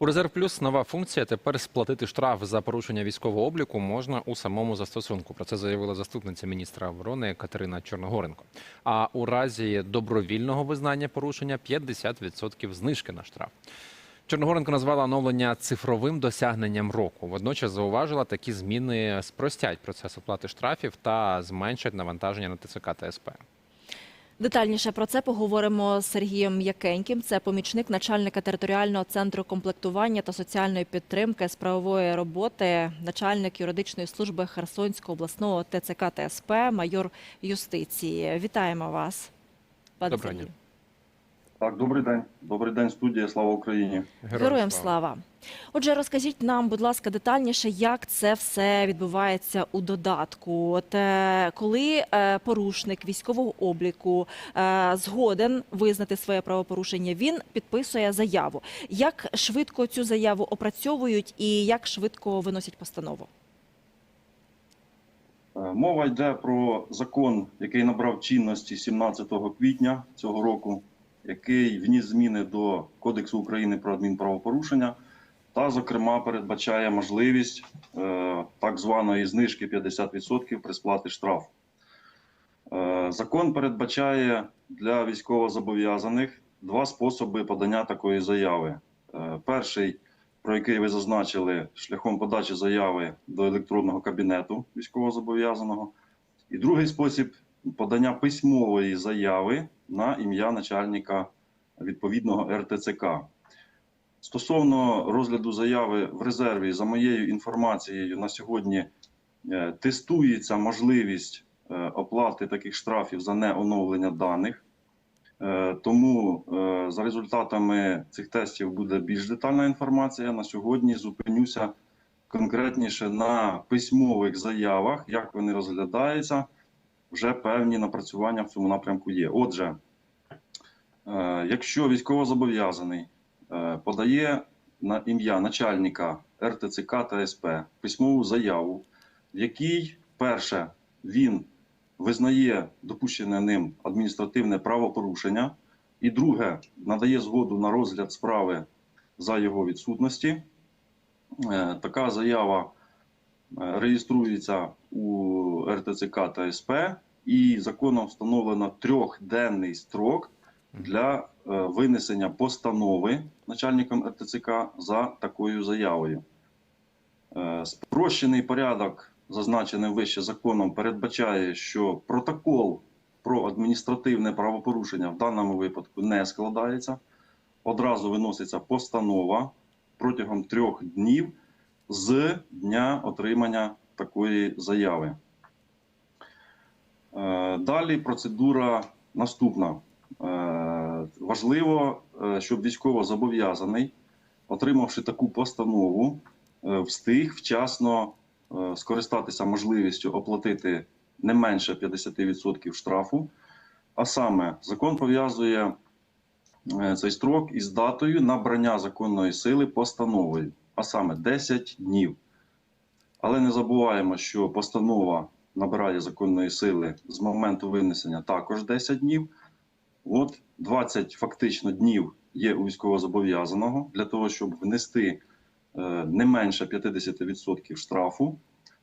У резерв плюс нова функція. Тепер сплатити штраф за порушення військового обліку можна у самому застосунку. Про це заявила заступниця міністра оборони Катерина Чорногоренко. А у разі добровільного визнання порушення 50% знижки на штраф. Чорногоренко назвала оновлення цифровим досягненням року. Водночас зауважила, такі зміни спростять процес оплати штрафів та зменшать навантаження на ТЦК та СП. Детальніше про це поговоримо з Сергієм Якеньким. Це помічник начальника територіального центру комплектування та соціальної підтримки з правової роботи, начальник юридичної служби Херсонського обласного ТЦК ТСП, майор юстиції. Вітаємо вас. пане Доброго Сергію. Так, добрий день. Добрий день, студія. Слава Україні. Героям слава. Отже, розкажіть нам, будь ласка, детальніше, як це все відбувається у додатку. От е, коли е, порушник військового обліку е, згоден визнати своє правопорушення, він підписує заяву. Як швидко цю заяву опрацьовують і як швидко виносять постанову? Мова йде про закон, який набрав чинності 17 квітня цього року, який вніс зміни до Кодексу України про адмінправопорушення та, зокрема, передбачає можливість е, так званої знижки 50% при сплаті штрафу. Е, Закон передбачає для військовозобов'язаних два способи подання такої заяви. Е, Перший про який ви зазначили шляхом подачі заяви до електронного кабінету військовозобов'язаного. І другий спосіб подання письмової заяви на ім'я начальника відповідного РТЦК. Стосовно розгляду заяви в резерві, за моєю інформацією, на сьогодні е, тестується можливість е, оплати таких штрафів за неоновлення даних. Е, Тому за результатами цих тестів буде більш детальна інформація. На сьогодні зупинюся конкретніше на письмових заявах, як вони розглядаються. Вже певні напрацювання в цьому напрямку є. Отже, е, якщо військовозобов'язаний е, подає на ім'я начальника РТЦК та СП письмову заяву, в якій перше він визнає допущене ним адміністративне правопорушення, і друге надає згоду на розгляд справи за його відсутності. Е, Така заява реєструється у РТЦК та СП, і законом встановлено трьохденний строк для е, винесення постанови начальником РТЦК за такою заявою. Е, Спрощений порядок, зазначений вище законом, передбачає, що протокол про адміністративне правопорушення в даному випадку не складається. Одразу виноситься постанова протягом трьох днів з дня отримання такої заяви. Е, Далі процедура наступна. Е, Важливо, е, щоб військовозобов'язаний, отримавши таку постанову, встиг вчасно скористатися можливістю оплатити не менше 50% штрафу. А саме, закон пов'язує цей строк із датою набрання законної сили постановою, а саме 10 днів. Але не забуваємо, що постанова набирає законної сили з моменту винесення також 10 днів. От 20 фактично днів є у військовозобов'язаного для того, щоб внести е, не менше 50% штрафу.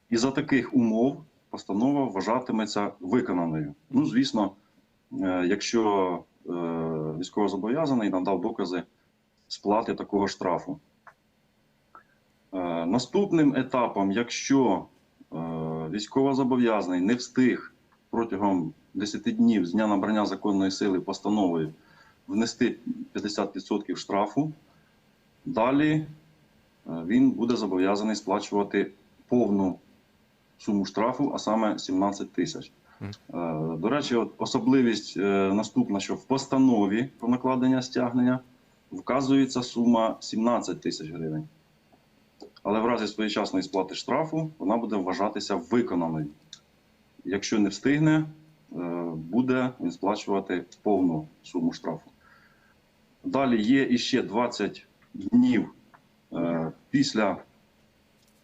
І за таких умов постанова вважатиметься виконаною. Ну, звісно, е, якщо е, військовозобов'язаний надав докази сплати такого штрафу. Наступним етапом, якщо військовозобов'язаний не встиг протягом 10 днів з дня набрання законної сили постановою внести 50% штрафу, далі е, він буде зобов'язаний сплачувати повну суму штрафу, а саме 17 тисяч. Е, До речі, от особливість е, наступна, що в постанові про накладення стягнення вказується сума 17 тисяч гривень. Але в разі своєчасної сплати штрафу вона буде вважатися виконаною. Якщо не встигне, е, буде він сплачувати повну суму штрафу. Далі є іще 20 днів е, після,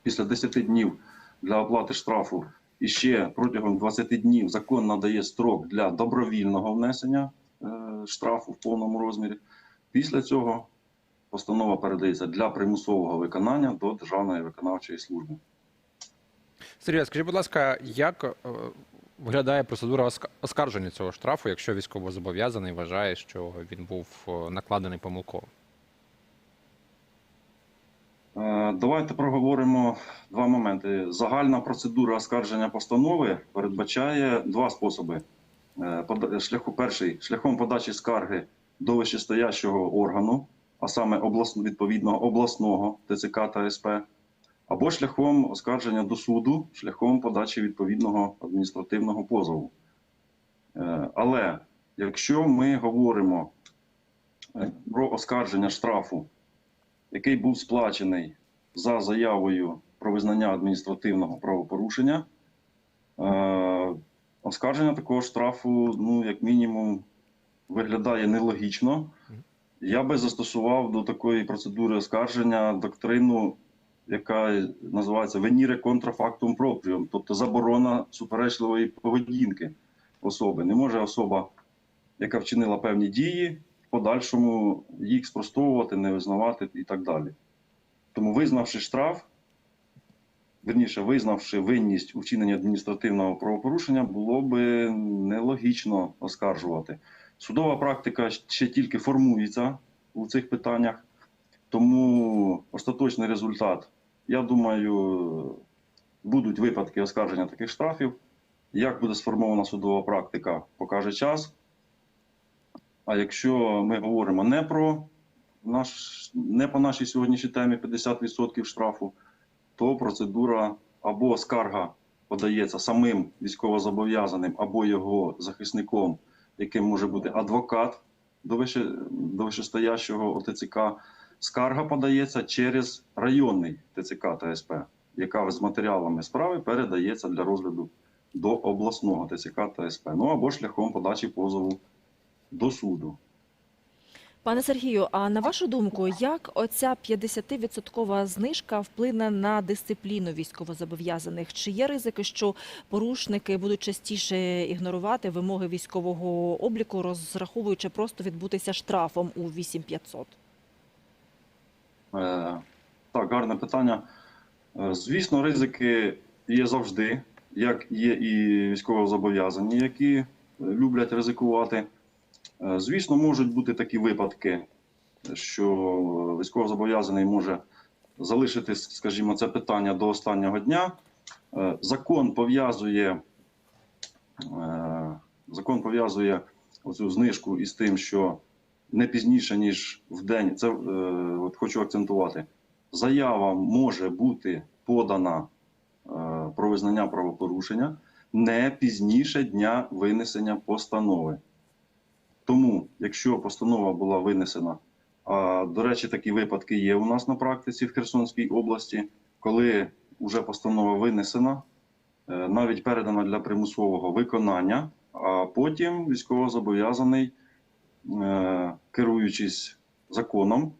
після 10 днів для оплати штрафу. І ще протягом 20 днів закон надає строк для добровільного внесення е, штрафу в повному розмірі. Після цього постанова передається для примусового виконання до Державної виконавчої служби. Сергій, скажіть, будь ласка, як е, виглядає процедура оска- оскарження цього штрафу, якщо військовозобов'язаний вважає, що він був е, накладений помилково? Е, Давайте проговоримо два моменти. Загальна процедура оскарження постанови передбачає два способи. Шляху перший шляхом подачі скарги до вищестоящого органу, а саме облас- відповідного обласного ТЦК та СП, або шляхом оскарження до суду, шляхом подачі відповідного адміністративного позову. Е, Але якщо ми говоримо е, про оскарження штрафу який був сплачений за заявою про визнання адміністративного правопорушення. Е, Оскарження такого штрафу, ну, як мінімум, виглядає нелогічно. Я би застосував до такої процедури оскарження доктрину, яка називається веніре контрафактум пропріум, тобто заборона суперечливої поведінки особи. Не може особа, яка вчинила певні дії, в подальшому їх спростовувати, не визнавати і так далі. Тому, визнавши штраф, верніше, визнавши винність у адміністративного правопорушення, було би нелогічно оскаржувати. Судова практика ще тільки формується у цих питаннях, тому остаточний результат, я думаю, будуть випадки оскарження таких штрафів. Як буде сформована судова практика, покаже час. А якщо ми говоримо не про наш, не по нашій сьогоднішній темі 50% штрафу, то процедура або скарга подається самим військовозобов'язаним, або його захисником, яким може бути адвокат до, вище, до вищестоящого ОТЦК. Скарга подається через районний ТЦК та СП, яка з матеріалами справи передається для розгляду до обласного ТЦК та СП. Ну або шляхом подачі позову до суду. Пане Сергію, а на вашу думку, як оця 50% знижка вплине на дисципліну військовозобов'язаних? Чи є ризики, що порушники будуть частіше ігнорувати вимоги військового обліку, розраховуючи просто відбутися штрафом у 8500? Е, Так, гарне питання. Е, Звісно, ризики є завжди, як є і військовозобов'язані, які люблять ризикувати. Е, Звісно, можуть бути такі випадки, що військовозобов'язаний може залишити, скажімо, це питання до останнього дня. Е, Закон пов'язує, е, закон пов'язує оцю знижку із тим, що не пізніше, ніж в день, це от хочу акцентувати. Заява може бути подана про визнання правопорушення не пізніше дня винесення постанови. Тому, якщо постанова була винесена, а до речі, такі випадки є у нас на практиці в Херсонській області, коли вже постанова винесена, е, навіть передана для примусового виконання, а потім військовозобов'язаний е, керуючись законом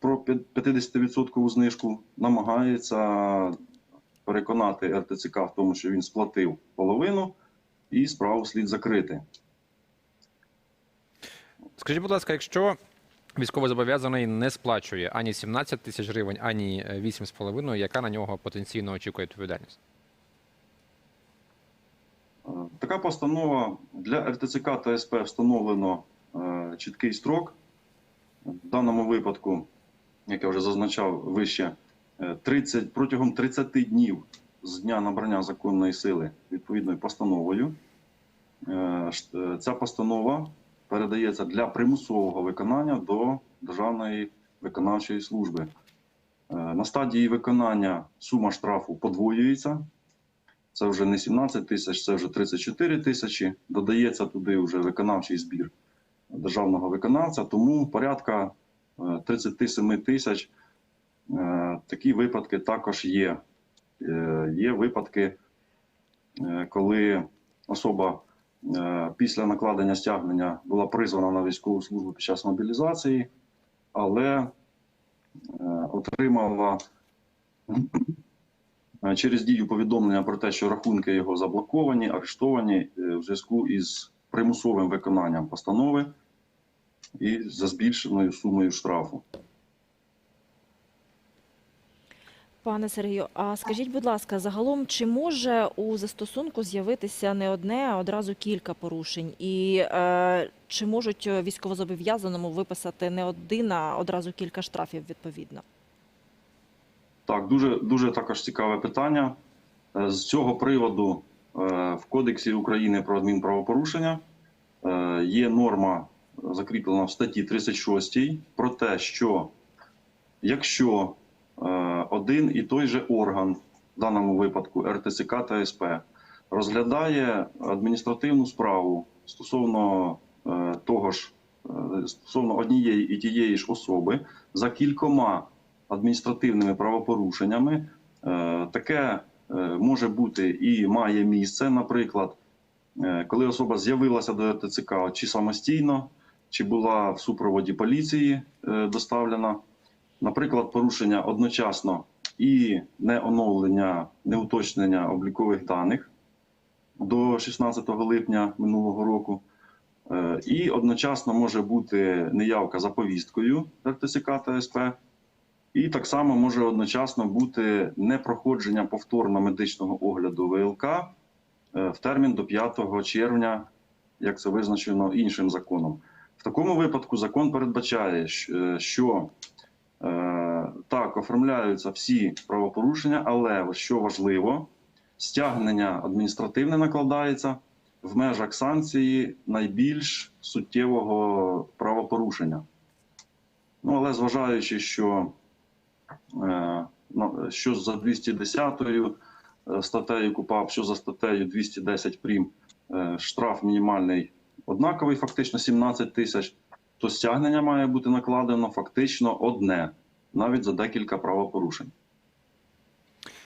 про 50% знижку, намагається переконати РТЦК в тому, що він сплатив половину і справу слід закрити. Скажіть, будь ласка, якщо військовозобов'язаний не сплачує ані 17 тисяч гривень, ані е, 8,5, яка на нього потенційно очікує відповідальність? Е, Така постанова для РТЦК та СП встановлено е, чіткий строк. В даному випадку, як я вже зазначав вище, е, 30, протягом 30 днів з дня набрання законної сили відповідною постановою. е, е, Ця постанова передається для примусового виконання до Державної виконавчої служби. Е, На стадії виконання сума штрафу подвоюється. Це вже не 17 тисяч, це вже 34 тисячі. Додається туди вже виконавчий збір державного виконавця, тому порядка е, 37 тисяч. Е, Такі випадки також є. Е, Є випадки, е, коли особа е, після накладення стягнення була призвана на військову службу під час мобілізації, але е, отримала Е, через дію повідомлення про те, що рахунки його заблоковані, арештовані е, в зв'язку із примусовим виконанням постанови і за збільшеною сумою штрафу. Пане Сергію, а скажіть, будь ласка, загалом чи може у застосунку з'явитися не одне, а одразу кілька порушень? І е, чи можуть військовозобов'язаному виписати не один, а одразу кілька штрафів відповідно? Так, дуже, дуже також цікаве питання. Е, З цього приводу е, в Кодексі України про адмінправопорушення е, є норма, закріплена в статті 36 про те, що якщо один і той же орган, в даному випадку РТЦК та СП, розглядає адміністративну справу стосовно е, того ж, е, стосовно однієї і тієї ж особи за кількома адміністративними правопорушеннями. Е, Таке е, може бути і має місце, наприклад, е, коли особа з'явилася до ТЦК чи самостійно, чи була в супроводі поліції е, доставлена. Наприклад, порушення одночасно і не оновлення, не облікових даних до 16 липня минулого року. Е, І одночасно може бути неявка за повісткою РТЦК та СП, і так само може одночасно бути непроходження повторно медичного огляду ВЛК е, в термін до 5 червня, як це визначено іншим законом. В такому випадку закон передбачає, е, що так оформляються всі правопорушення, але що важливо, стягнення адміністративне накладається в межах санкції найбільш суттєвого правопорушення. Ну, але зважаючи, що Е, що за 210 е, статтею КУПАП, що за статтею 210 прим. е, Штраф мінімальний однаковий, фактично 17 тисяч, то стягнення має бути накладено фактично одне, навіть за декілька правопорушень.